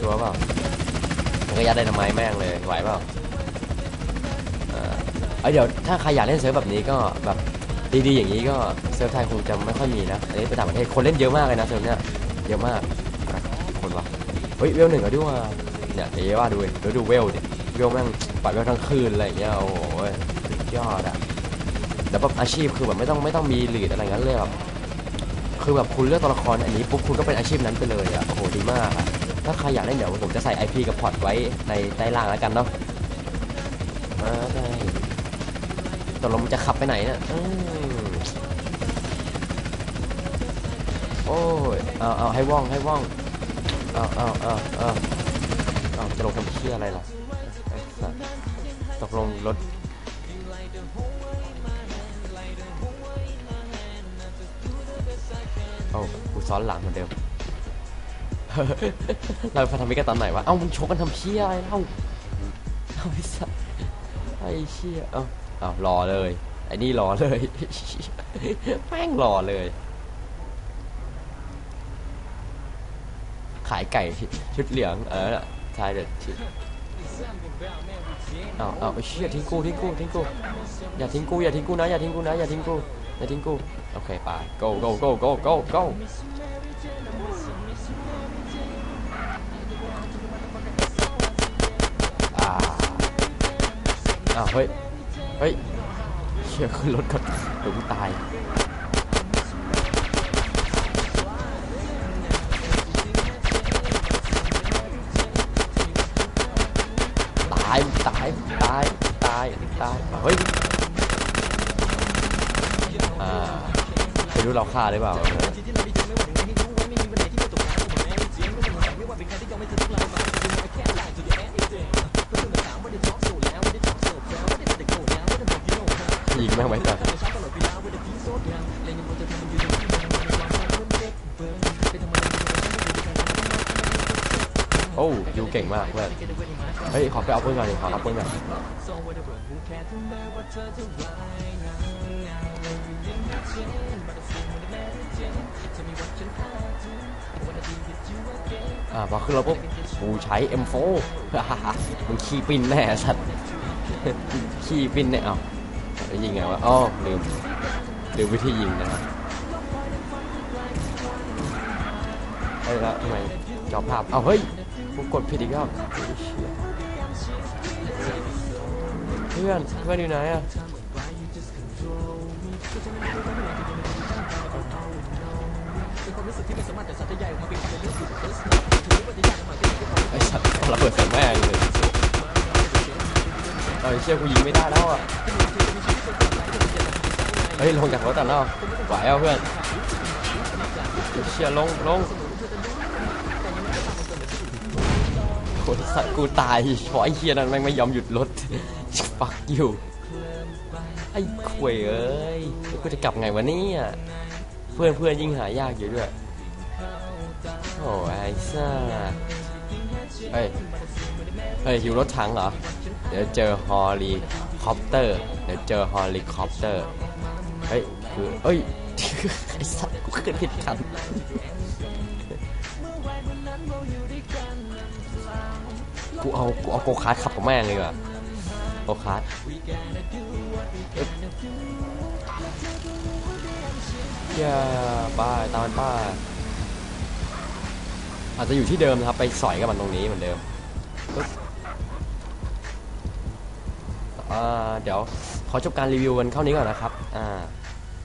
ชัวร์เปล่ามันก็ยัดได้ทำไมแม่งเลยไหวเปล่าเอ่อเอ้ยเดี๋ยวถ้าใครอยากเล่นเซิร์ฟแบบนี้ก็แบบดีๆอย่างนี้ก็เซิร์ฟไทยคงจะไม่ค่อยมีนะอันนี้ไปต่างประเทศคนเล่นเยอะมากเลยนะเซิร์ฟเนี้ยเยอะมากคนวะเฮ้ยเวลหนึ่งก็ด้วยเนี่ยเดี๋ยวว่าดูดิเดี๋ยวดูเวลดิเวลแม่งปล่อยเวลทั้งคืนอะไรอย่างเงี้ยโอ้โหสุดยอดอะแล้วแบบอาชีพคือแบบไม่ต้องไม่ต้องมีหลีดอะไรงั้นเลยแบบคือแบบคุณเลือกตัวละครอันนี้ปุ๊บคุณก็เป็นอาชีพนั้นไปเลยอะโอ้โหดีมากอะ ถ้าใครอยากเล่นเดี๋ยวผมจะใส่ IP กับพอร์ตไว้ในใต้ล่างแล้วกันเนาะอ่าได้ตกลงมันจะขับไปไหนเนี่ยโอ้ยเอาเอาให้ว่องให้ว่องเอาเอาเอาเอาเอาจะลงทำเชี่ยอะไรล่ะไอ้สัสตกลงรถเอ้ากูซ้อนหลังเหมือนเดิม เราพันธมิตรกันตอนไหนวะ เอ้ามึงชกกันทำเชี่ยอะไรเล่าเอาไอ้สัสไอ้เชี่ยเอ้าเอ้ารอเลยไอ้นี่รอเลยแม่งรอเลย ขายไก่ชุดเหลือง เออชายเด็ดชิเอาเอาไอ้เชี่ยทิ้งกูทิ้งกูทิ้งกูอย่าทิ้งกูอย่าทิ้งกูนะอย่าทิ้งกูนะอย่าทิ้งกูอย่าทิ้งกูโอเคไป go go go go go go อ้าวเฮ้ย เฮ้ยเชี่ยขึ้นรถก่อนเดี๋ยวกูตายตายตายตายตายตายเฮ้ยอ่าไม่รู้เราฆ่าหรือเปล่า ยิงแม่งไว้ก่อนโอ้ยูเก่งมากเพื่อนเฮ้ย ขอไปเอาปืนก่อนขอรับปืนก่อนอ่าพอขึ้นรถปุ๊บกูใช้ M4 มึงขี้ปินแน่สัตว์ขี้ปินเนี่ยเอา จะยิงไงวะอ๋อลืมลืมวิธียิงนะครับเฮ้ยแล้วทำไมจอภาพเอาเฮ้ยกูกดผิดอีกรอบเพื่อนเพื่อนอยู่ไหนอะไอ้สัตว์เอาระเบิดใส่แม่งเลยเอาไอ้เชี่ยกูยิงไม่ได้แล้วอะ เฮ้ยลงจากรถก่อนเนาะไหวเอาเพื่อนเชี่ยลงลงโคตรสัตว์กูตายเพราะไอ้เชี่ยนั้นแม่งไม่ยอมหยุดรถปักอยู่ไอ้ขวยเอ้ยกูจะกลับไงวะเนี่ยเพื่อนเพื่อนยิ่งหายากอยู่ด้วยโอ้ไอ้ซ่าเฮ้ยเฮ้ยหิวรถถังเหรอ เดี๋ยวเจอฮอลีคอปเตอร์ เดี๋ยวเจอฮอลีคอปเตอร์ เฮ้ยคือเอ้ยไอ้สัตว์กูขึ้นผิดคันกูเอากูเอาโกคาร์ดขับกับแม่งเลยว่ะโกคาร์ดเอ๊ะอย่าป้าตามมันป้าอาจจะอยู่ที่เดิมนะครับ ไปสอยกับมันตรงนี้เหมือนเดิมอ่าเดี๋ยว ขอจบการรีวิววันเท่านี้ก่อนนะครับอ่า